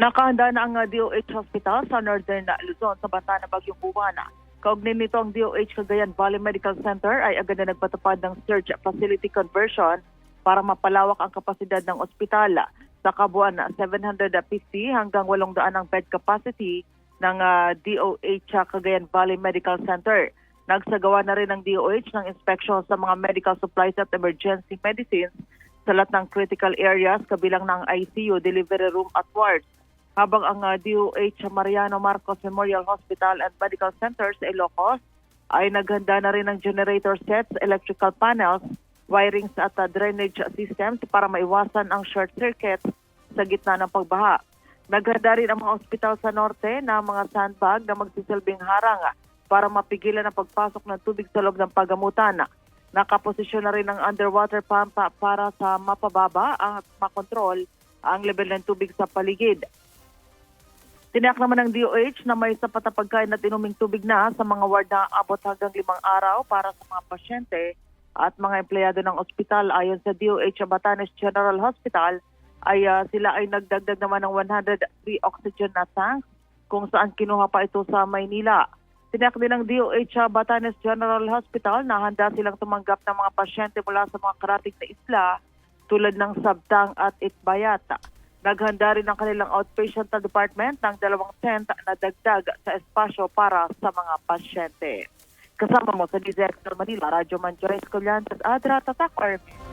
Nakahanda na ang uh, DOH Hospital sa Northern uh, Luzon sa banta ng Bagyong Buwana. Kaugnay nito ang DOH Cagayan Valley Medical Center ay agad na nagpatupad ng surge facility conversion para mapalawak ang kapasidad ng ospital sa kabuuan na 750 hanggang 800 ang bed capacity ng uh, DOH Cagayan Valley Medical Center. Nagsagawa na rin ng DOH ng inspection sa mga medical supplies at emergency medicines sa lahat ng critical areas kabilang ng ICU, delivery room at wards. Habang ang uh, DOH Mariano Marcos Memorial Hospital and Medical Center sa Ilocos ay naghanda na rin ng generator sets, electrical panels, wirings at uh, drainage systems para maiwasan ang short circuits sa gitna ng pagbaha. Naghanda rin ang mga ospital sa norte na mga sandbag na magsisilbing harang ah, para mapigilan ang pagpasok ng tubig sa loob ng pagamutan. Nakaposisyon na rin ang underwater pump ah, para sa mapababa ang makontrol ang level ng tubig sa paligid. Tiniyak naman ng DOH na may sapat na pagkain at inuming tubig na sa mga ward na abot hanggang limang araw para sa mga pasyente at mga empleyado ng ospital. Ayon sa DOH Batanes General Hospital, ay ah, sila ay nagdagdag naman ng 103 oxygen na tanks kung saan kinuha pa ito sa Maynila. Tiniyak din ng DOH Batanes General Hospital na handa silang tumanggap ng mga pasyente mula sa mga karating na isla tulad ng Sabtang at Itbayat. Naghanda rin ang kanilang outpatient department ng dalawang tent na dagdag sa espasyo para sa mga pasyente. Kasama mo sa DZXR Manila, Radyo Man Joyce Collantes, Adra, Tatak Army.